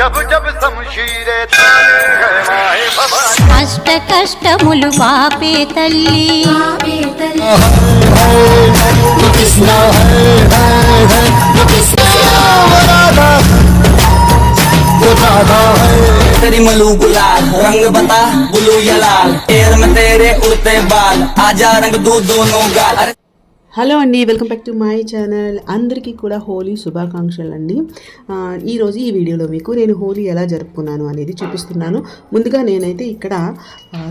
जब जब शमशीरे ताने है माए भवानी అష్ట కష్టములు పాపే తల్లి तेरी मलू गुलाल रंग बता बुलू या लाल एयर में तेरे उड़ते बाल आजा रंग दू दोनों गाल अरे హలో అండి welcome back to my channel. అందరికీ కూడా హోలీ శుభాకాంక్షలు అండి ఈరోజు ఈ వీడియోలో మీకు నేను హోలీ ఎలా జరుపుకున్నాను అనేది చూపిస్తున్నాను. ముందుగా నేనైతే ఇక్కడ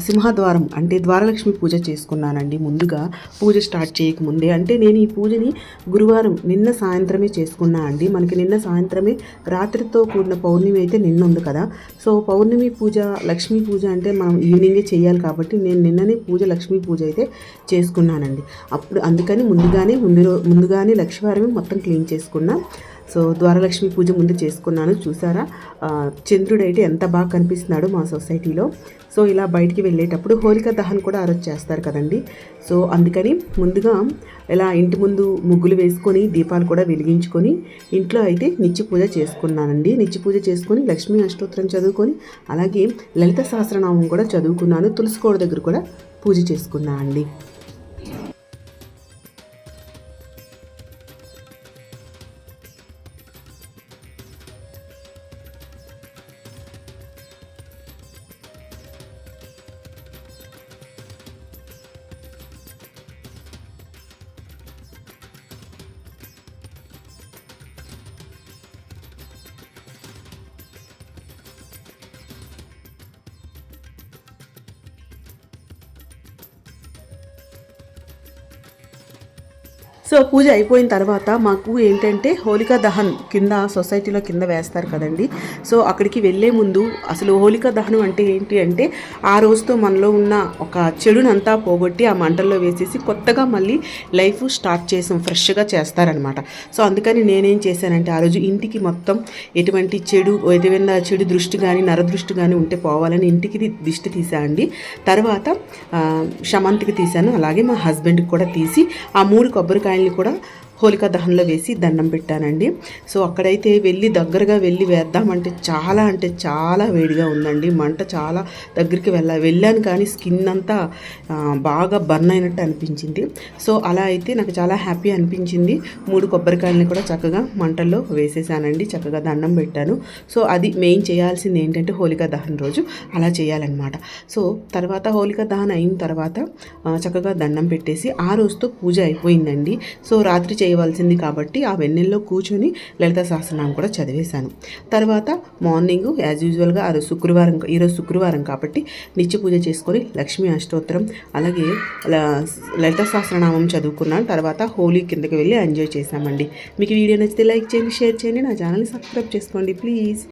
సింహద్వారం అంటే ద్వారలక్ష్మి పూజ చేసుకున్నానండి. ముందుగా పూజ స్టార్ట్ చేయకముందే అంటే నేను ఈ పూజని గురువారం నిన్న సాయంత్రమే చేసుకున్నా అండి. మనకి నిన్న సాయంత్రమే రాత్రితో కూడిన పౌర్ణమి అయితే నిన్న ఉంది కదా. సో పౌర్ణమి పూజ లక్ష్మీ పూజ అంటే మనం ఈవినింగే చేయాలి కాబట్టి నేను నిన్ననే పూజ లక్ష్మీ పూజ అయితే చేసుకున్నానండి. అప్పుడు అందుకని ముందుగానే ముందు ముందుగానే లక్ష్మీవారం మొత్తం క్లీన్ చేసుకున్నా. సో ద్వారలక్ష్మి పూజ ముందు చేసుకున్నాను చూసారా? చంద్రుడైతే చంద్రుడు అయితే ఎంత బాగా కనిపిస్తున్నాడో మా సొసైటీలో. సో ఇలా బయటికి వెళ్ళేటప్పుడు హోలిక దహన్ కూడా ఆరోజు చేస్తారు కదండి. సో అందుకని ముందుగా ఇలా ఇంటి ముందు ముగ్గులు వేసుకొని దీపాలు కూడా వెలిగించుకొని ఇంట్లో అయితే నిత్య పూజ చేసుకున్నానండి. నిత్య పూజ చేసుకొని లక్ష్మీ అష్టోత్తరం చదువుకొని అలాగే లలిత సహస్రనామం కూడా చదువుకున్నాను. తులసికోడ దగ్గర కూడా పూజ చేసుకున్నాను అండి సో పూజ అయిపోయిన తర్వాత మాకు ఏంటంటే హోలికా దహన్ కింద సొసైటీలో కింద వేస్తారు కదండి. సో అక్కడికి వెళ్ళే ముందు అసలు హోలికా దహనం అంటే ఏంటి అంటే ఆ రోజుతో మనలో ఉన్న ఒక చెడునంతా పోగొట్టి ఆ మంటల్లో వేసేసి కొత్తగా మళ్ళీ లైఫ్ స్టార్ట్ చేసాం ఫ్రెష్గా చేస్తారనమాట. సో అందుకని నేనేం చేశానంటే ఆ రోజు ఇంటికి మొత్తం ఎటువంటి చెడు ఏదైనా చెడు దృష్టి కానీ నరదృష్టి కానీ ఉంటే పోవాలని ఇంటికి దిష్టి తీసా అండి. తర్వాత శమంతికి తీశాను. అలాగే మా హస్బెండ్కి కూడా తీసి ఆ మూడు కొబ్బరికాయల్ని కూడా హోలికా దహన్లో వేసి దండం పెట్టానండి. సో అక్కడైతే వెళ్ళి దగ్గరగా వెళ్ళి వేద్దామంటే చాలా అంటే చాలా వేడిగా ఉందండి. మంట చాలా దగ్గరికి వెళ్ళ వెళ్ళాను కానీ స్కిన్ అంతా బాగా బర్న్ అయినట్టు అనిపించింది. సో అలా అయితే నాకు చాలా హ్యాపీ అనిపించింది. మూడు కొబ్బరికాయలని కూడా చక్కగా మంటల్లో వేసేసానండి. చక్కగా దండం పెట్టాను. సో అది మెయిన్ చేయాల్సింది ఏంటంటే హోలికా దహన్ రోజు. అలా చేయాలన్నమాట. సో తర్వాత హోలికా దహన్ అయిన తర్వాత చక్కగా దండం పెట్టేసి ఆ రోజుతో పూజ అయిపోయిందండి. సో రాత్రి చేయవలసింది కాబట్టి ఆ వెన్నెల్లో కూర్చొని లలిత సహస్రనామం కూడా చదివేశాను. తర్వాత మార్నింగ్ యాజ్ యూజువల్గా ఆ రోజు శుక్రవారం ఈరోజు శుక్రవారం కాబట్టి నిత్య పూజ చేసుకొని లక్ష్మీ అష్టోత్తరం అలాగే లలిత సహస్రనామం చదువుకున్నాను. తర్వాత హోలీ కిందకి వెళ్ళి ఎంజాయ్ చేశామండి. మీకు వీడియో నచ్చితే లైక్ చేయండి షేర్ చేయండి నా ఛానల్ని సబ్స్క్రైబ్ చేసుకోండి ప్లీజ్.